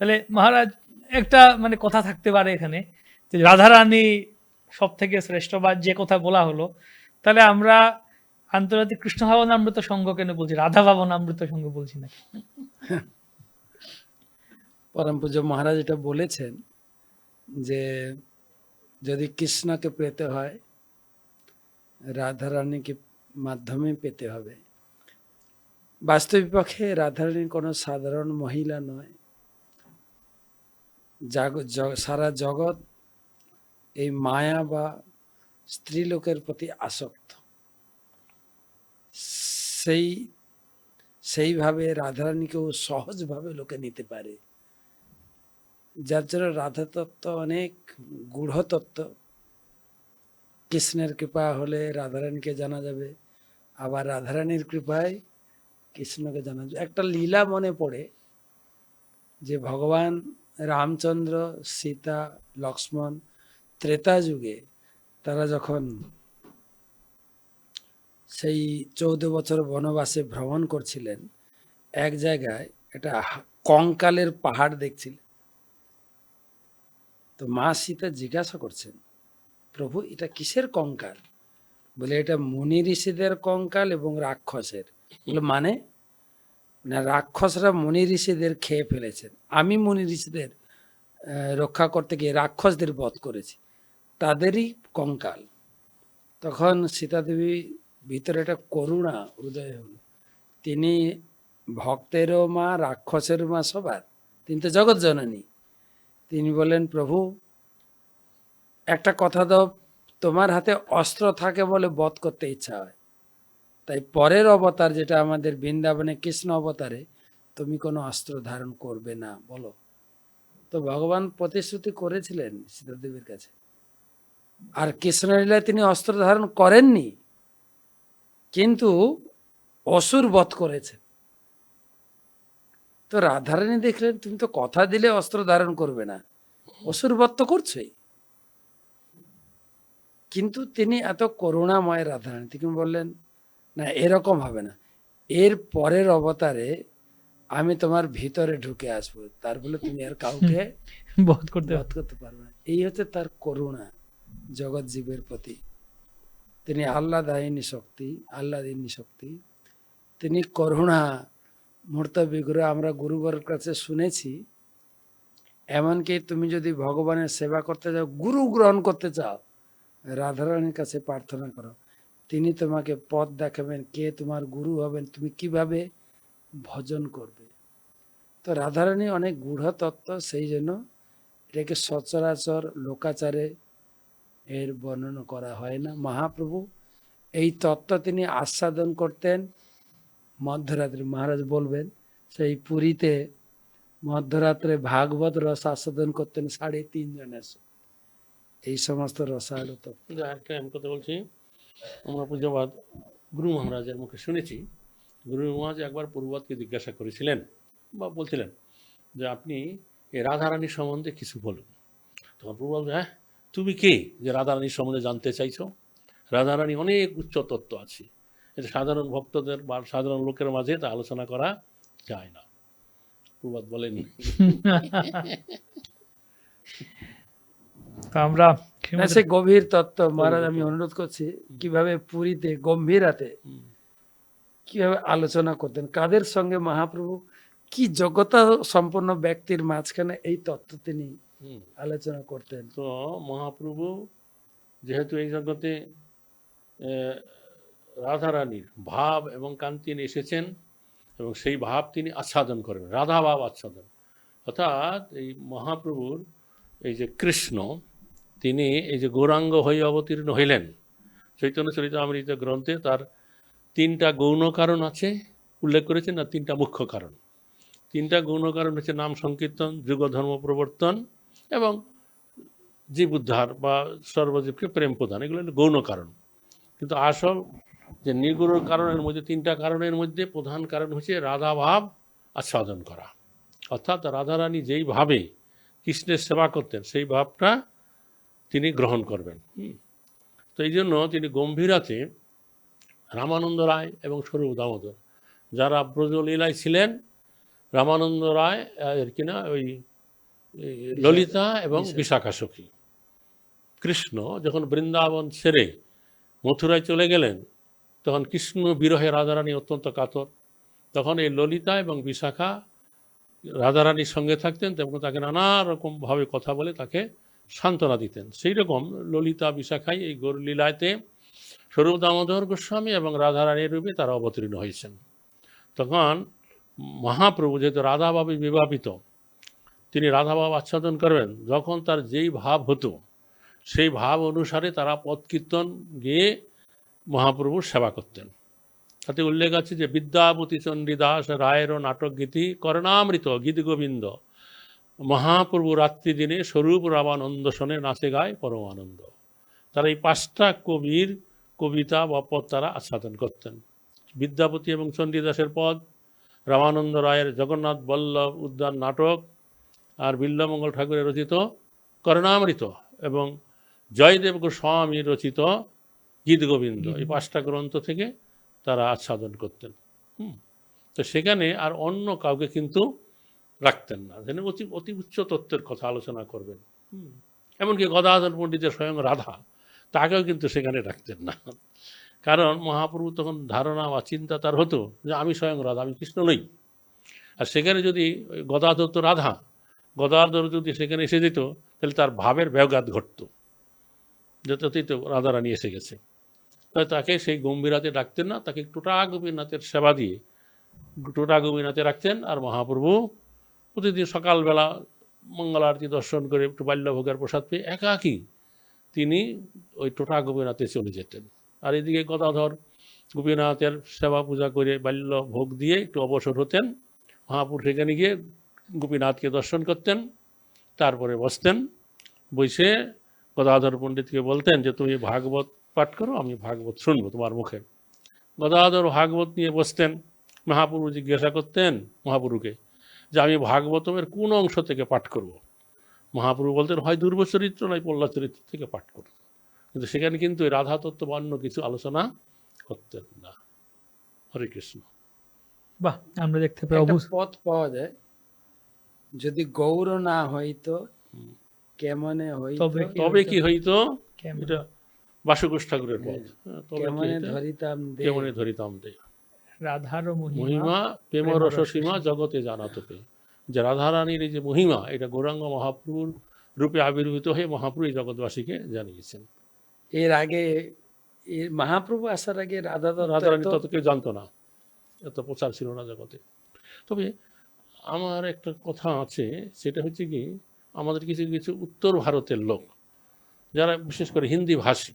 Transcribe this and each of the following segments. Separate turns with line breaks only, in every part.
তাহলে মহারাজ, একটা মানে কথা থাকতে পারে এখানে যে রাধারানী সব থেকে শ্রেষ্ঠ বা যে কথা বলা হলো, তাহলে আমরা আন্তর্জাতিক কৃষ্ণ ভাবনামৃত সংঘ কেন বলছি? রাধা ভাবনামৃত সংঘ বলছি না
পরম পূজ্য মহারাজ এটা বলেছেন যে যদি কৃষ্ণকে পেতে হয়, রাধারানীকে মাধ্যমে পেতে হবে। বাস্তবিক পক্ষে রাধারানী কোনো সাধারণ মহিলা নয়। সারা জগৎ এই মায়া বা স্ত্রীলোকের প্রতি আসক্ত। সেই, সেইভাবে রাধারানীকেও সহজভাবে লোকে নিতে পারে। যার জন্য রাধা তত্ত্ব অনেক গূঢ় তত্ত্ব কৃষ্ণের কৃপা হলে রাধারানীকে জানা যাবে, আবার রাধারানীর কৃপায় কৃষ্ণকে জানা যাবে। একটা লীলা মনে পড়ে যে ভগবান রামচন্দ্র, সীতা, লক্ষ্মণ, ত্রেতা যুগে তারা যখন সেই চৌদ্দ বছর বনবাসে ভ্রমণ করছিলেন, এক জায়গায় একটা হা- কঙ্কালের পাহাড় দেখছিলেন। তো মা সীতা জিজ্ঞাসা করছেন, প্রভু, এটা কিসের কঙ্কাল? বলে, এটা মুনি ঋষিদের কঙ্কাল এবং রাক্ষসের। মানে? না রাক্ষসরা মুনি ঋষিদের খেয়ে ফেলেছেন আমি মুনি ঋষিদের রক্ষা করতে গিয়ে রাক্ষসদের বধ করেছি। তাদেরই কঙ্কাল। তখন সীতাদেবী ভিতরে একটা করুণা, উদয় হল। তিনি ভক্তেরও মা রাক্ষসের মা সবার। তিনি তো জগৎ জননী। তিনি বলেন প্রভু, একটা কথা দাও, তোমার হাতে অস্ত্র থাকে বলে বধ করতে ইচ্ছা হয়। তাই পরের অবতার যেটা আমাদের বৃন্দাবনে কৃষ্ণ অবতারে, তুমি কোনো অস্ত্র ধারণ করবে না, বলো। তো ভগবান প্রতিশ্রুতি করেছিলেন সীতাদেবীর কাছে। আর কৃষ্ণলীলায় তিনি অস্ত্র ধারণ করেননি, কিন্তু অসুর বধ করেছেন তো রাধারানী দেখলেন, তুমি তো কথা দিলে অস্ত্র ধারণ করবে না, অসুর বধ তো করছোই। কিন্তু তিনি এত করুণাময় রাধারানী, তিনি বললেন না এরকম হবে না। এর পরের অবতারে আমি তোমার ভিতরে ঢুকে আসব। তার বলে তুমি আর কাউকে
বধ করতে
বধ করতে পারবে না। এই হচ্ছে তার করুণা জগৎ জীবের প্রতি। তিনি আহ্লাদায়িনী শক্তি আহ্লাদিনী শক্তি। তিনি করুণা মূর্ত বিগ্রহ আমরা গুরুবরের কাছে শুনেছি। এমনকি তুমি যদি ভগবানের সেবা করতে চাও গুরু গ্রহণ করতে চাও রাধারানীর কাছে প্রার্থনা করো। তিনি তোমাকে পথ দেখাবেন, কে তোমার গুরু হবেন, তুমি কীভাবে ভজন করবে। তো রাধারানী অনেক গূঢ় তত্ত্ব সেই জন্য এটাকে সচরাচর লোকাচারে এর বর্ণনা করা হয় না। মহাপ্রভু এই তত্ত্ব তিনি আস্বাদন করতেন। মধ্যরাত্রে মহারাজ বলবেন, সেই পুরীতে মধ্যরাত্রে ভাগবত রস আস্বাদন করতেন সাড়ে তিনজনের। এই সমস্ত রসালো তো
কিন্তু একটা আমি কথা বলছি? আমরা পূজাবাদ গুরু মহারাজের মুখে শুনেছি। গুরু মহারাজ একবার পূর্বতকে জিজ্ঞাসা করেছিলেন বা বলছিলেন যে আপনি এই রাধারানীর সম্বন্ধে কিছু বলুন। তখন প্রভু বলবে, হ্যাঁ তুমি কে যে রাধারানীর সম্বন্ধে জানতে চাইছো? রাধারানী অনেক উচ্চ তত্ত্ব আছে। এটা সাধারণ ভক্তদের বা সাধারণ লোকের মাঝে তা আলোচনা করা যায় না। প্রবাদ বলেন
তো আমরা
সে গভীর তত্ত্ব। মহারাজ আমি অনুরোধ করছি কীভাবে পুরীতে গম্ভীরাতে। কীভাবে আলোচনা করতেন? কাদের সঙ্গে মহাপ্রভু? কি যোগ্যতা সম্পন্ন ব্যক্তির মাঝখানে এই তত্ত্ব তিনি। আলোচনা করতেন?
তো মহাপ্রভু যেহেতু এই জগতে রাধারানীর ভাব এবং কান্তি এসেছেন এবং সেই ভাব তিনি আচ্ছাদন করবেন রাধা ভাব আচ্ছাদন। অর্থাৎ এই মহাপ্রভুর এই যে কৃষ্ণ তিনি এই যে গৌরাঙ্গ হয়ে অবতীর্ণ হইলেন, চৈতন্য চরিতামৃত গ্রন্থে তার তিনটা গৌণ কারণ আছে, উল্লেখ করেছেন না তিনটা মুখ্য কারণ। তিনটা গৌণ কারণ হচ্ছে নাম সংকীর্তন যুগ ধর্ম প্রবর্তন এবং জীব উদ্ধার বা সর্বজীবকে প্রেম প্রদান। এগুলো গৌণ কারণ। কিন্তু আসল যে নিগুণ কারণের মধ্যে, তিনটা কারণের মধ্যে প্রধান কারণ হচ্ছে রাধাভাব আস্বাদন করা। অর্থাৎ রাধারানী যেই ভাবে কৃষ্ণের সেবা করতেন, সেই ভাবটা তিনি গ্রহণ করবেন। তো এই জন্য তিনি গম্ভীরাতে রামানন্দ রায় এবং স্বরূপ দামোদর। যারা ব্রজলীলায় ছিলেন রামানন্দ রায় এর কিনা ওই ললিতা এবং বিশাখা। সখী। কৃষ্ণ যখন বৃন্দাবন ছেড়ে মথুরায় চলে গেলেন তখন কৃষ্ণ বিরহে রাধারানী অত্যন্ত কাতর। তখন এই ললিতা এবং বিশাখা রাধারানীর সঙ্গে থাকতেন এবং তাকে নানা রকমভাবে কথা বলে তাকে সান্ত্বনা দিতেন। সেই রকম ললিতা বিশাখাই এই গৌরলীলাতে স্বরূপ দামোদর গোস্বামী এবং রাধারানীর রূপে তারা অবতীর্ণ হয়েছেন। তখন মহাপ্রভু যেহেতু রাধাভাবে বিবাহিত তিনি রাধাভাব আচ্ছাদন করবেন, যখন তার যেই ভাব হতো, সেই ভাব অনুসারে তারা পদ কীর্তন গিয়ে মহাপ্রভুর সেবা করতেন। তাতে উল্লেখ আছে যে বিদ্যাপতি চণ্ডীদাস রায়েরও নাটক গীতি করণামৃত গীত গোবিন্দ মহাপ্রভু রাত্রি দিনে স্বরূপ রামানন্দ শোনে নাচে গায় পরম আনন্দ তারা এই পাঁচটা কবির কবিতা বা পদ তারা আচ্ছাদন করতেন। বিদ্যাপতি এবং চণ্ডীদাসের পদ, রামানন্দ রায়ের জগন্নাথ বল্লভ উদ্যান নাটক আর বিল্লমঙ্গল ঠাকুরের রচিত করণামৃত এবং জয়দেব গোস্বামী রচিত গীত গোবিন্দ। এই পাঁচটা গ্রন্থ থেকে তারা আচ্ছাদন করতেন। হুম, তো সেখানে আর অন্য কাউকে কিন্তু রাখতেন না। যেন অতি অতি উচ্চ তত্ত্বের কথা আলোচনা করবেন। এমনকি গদাধর পণ্ডিতের স্বয়ং রাধা তাকেও কিন্তু সেখানে রাখতেন না। কারণ মহাপ্রভু তখন ধারণা বা চিন্তা তার হতো যে আমি স্বয়ং রাধা আমি কৃষ্ণ নই। আর সেখানে যদি গদাধর তো রাধা গদাধর যদি সেখানে এসে যেত তাহলে তার ভাবের ব্যাঘাত ঘটতো। যতই তো রাধারানী এসে গেছে। তাই তাকে সেই গম্ভীরাতে ডাকতেন না তাকে টোটা গোপীনাথের সেবা দিয়ে টোটা গোপীনাথে রাখতেন। আর মহাপ্রভু প্রতিদিন সকালবেলা মঙ্গল আরতি দর্শন করে একটু বাল্যভোগের প্রসাদ পেয়ে একাকী তিনি ওই টোটা গোপীনাথে চলে যেতেন। আর এদিকে গদাধর গোপীনাথের সেবা পূজা করে বাল্য ভোগ দিয়ে একটু অবসর হতেন, মহাপুর সেখানে গিয়ে গোপীনাথকে দর্শন করতেন, তারপরে বসতেন, বসে গদাধর পণ্ডিতকে বলতেন যে, তুমি ভাগবত পাঠ করো, আমি ভাগবত শুনব তোমার মুখে। গদাধর ভাগবত নিয়ে বসতেন, মহাপুরু জিজ্ঞাসা করতেন, মহাপুরুকে যে আমি ভাগবতমের কোন অংশ থেকে পাঠ করব। মহাপ্রভু বলতেন হয় দুর্ব চরিত্র নয় পল্লা চরিত্র থেকে পাঠ করব কিন্তু সেখানে কিন্তু রাধা তত্ত্ব বা অন্য কিছু আলোচনা করতেন না। হরে কৃষ্ণ।
বাহ আমরা দেখতে পাই
পথ পাওয়া যায়। যদি গৌর না হইতো কেমনে হইতো?
তবে কি
কি হইতো? এটা বাসুকোষ ঠাকুরের পথ। হ্যাঁ,
কেমনে ধরিতাম দে?
কেমনে ধরিতাম দে?
রাধার মহিমা
প্রেম রস সীমা জগতে জানা তোকে যে রাধারানীর এই যে মহিমা এটা গৌরাঙ্গ মহাপ্রভুর রূপে আবির্ভূত হয়ে মহাপ্রভু এই জগৎবাসীকে জানিয়েছেন।
এর আগে মহাপ্রভু আসার আগে রাধা
রাধারানী তত কেউ জানতো না। এত প্রচার ছিল না জগতে। তবে আমার একটা কথা আছে সেটা হচ্ছে কি আমাদের কিছু কিছু উত্তর ভারতের লোক যারা বিশেষ করে হিন্দি ভাষী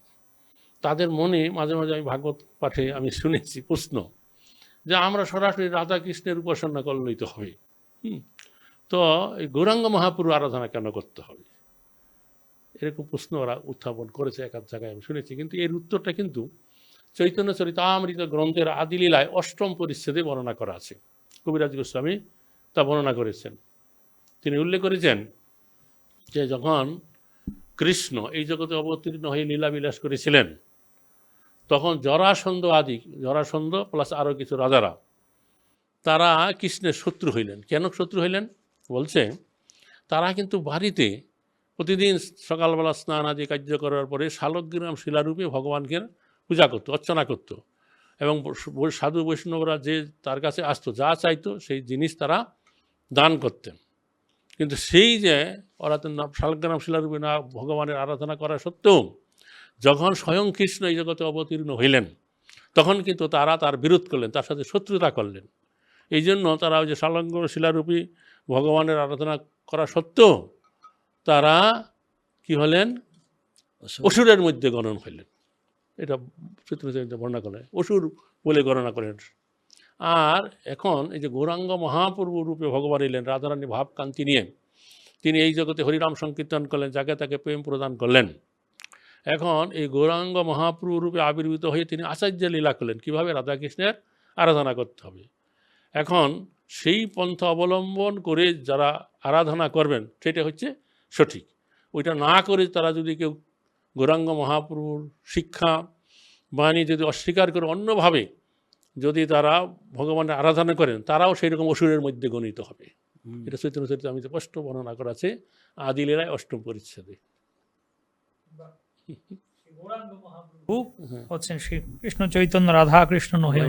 তাদের মনে মাঝে মাঝে আমি ভাগবত পাঠে আমি শুনেছি প্রশ্ন যে আমরা সরাসরি রাধা কৃষ্ণের উপাসনা করলেই তো হবে। হুম। তো এই গৌরাঙ্গ মহাপুরু আরাধনা কেন করতে হবে? এরকম প্রশ্ন ওরা উত্থাপন করেছে এক আধ জায়গায়, আমি শুনেছি। কিন্তু এর উত্তরটা কিন্তু চৈতন্য চরিতামৃত গ্রন্থের আদিলীলায় অষ্টম পরিচ্ছেদে বর্ণনা করা আছে। কবিরাজ গোস্বামী তা বর্ণনা করেছেন। তিনি উল্লেখ করেছেন যে যখন কৃষ্ণ এই জগতে অবতীর্ণ হয়ে লীলাবিলাস করেছিলেন তখন জরাসন্ধ আদি, জরাসন্ধ প্লাস আরও কিছু রাজারা, তারা কৃষ্ণের শত্রু হইলেন। কেন শত্রু হইলেন? বলছে, তারা কিন্তু বাড়িতে প্রতিদিন সকালবেলা স্নান আদি কার্য করার পরে শালগ্রাম শিলারূপে ভগবানকে পূজা করতো, অর্চনা করতো। এবং সাধু বৈষ্ণবরা যে তার কাছে আসতো, যা চাইতো, সেই জিনিস তারা দান করতেন। কিন্তু সেই যে ওরা তো শালগ্রাম শিলারূপে না ভগবানের আরাধনা করা সত্ত্বেও যখন স্বয়ং কৃষ্ণ এই জগতে অবতীর্ণ হইলেন তখন কিন্তু তারা তার বিরোধ করলেন তার সাথে শত্রুতা করলেন। এই জন্য তারা ওই যে শালগ্রাম শিলারূপী ভগবানের আরাধনা করা সত্ত্বেও তারা কি হলেন? অসুরের মধ্যে গণন হইলেন এটা চিত্রচরিত্র বর্ণনা করেন অসুর বলে গণনা করেন। আর এখন এই যে গৌরাঙ্গ মহাপ্রভু রূপে ভগবান এলেন রাধারানী ভাবকান্তি নিয়ে তিনি এই জগতে হরিনাম সংকীর্তন করলেন যাকে তাকে প্রেম প্রদান করলেন। এখন এই গৌরাঙ্গ মহাপ্রভু রূপে আবির্ভূত হয়ে তিনি আচার্য লীলা করলেন। কীভাবে? রাধাকৃষ্ণের আরাধনা করতে হবে। এখন সেই পন্থা অবলম্বন করে যারা আরাধনা করবেন সেটা হচ্ছে সঠিক। ওইটা না করে তারা যদি কেউ গৌরাঙ্গ মহাপ্রভুর শিক্ষা বাণী যদি অস্বীকার করে অন্যভাবে যদি তারা ভগবানের আরাধনা করেন তারাও সেই রকম অসুরের মধ্যে গণিত হবে। এটা চৈতন্য চরিত্র আমি স্পষ্ট বর্ণনা করা আছে আদিলেরায় অষ্টম পরিচ্ছেদে।
হচ্ছেন শ্রী কৃষ্ণ চৈতন্য রাধা কৃষ্ণ নহে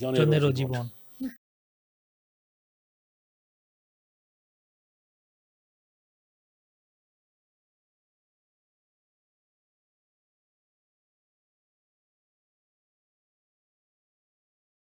জনের
জীবন।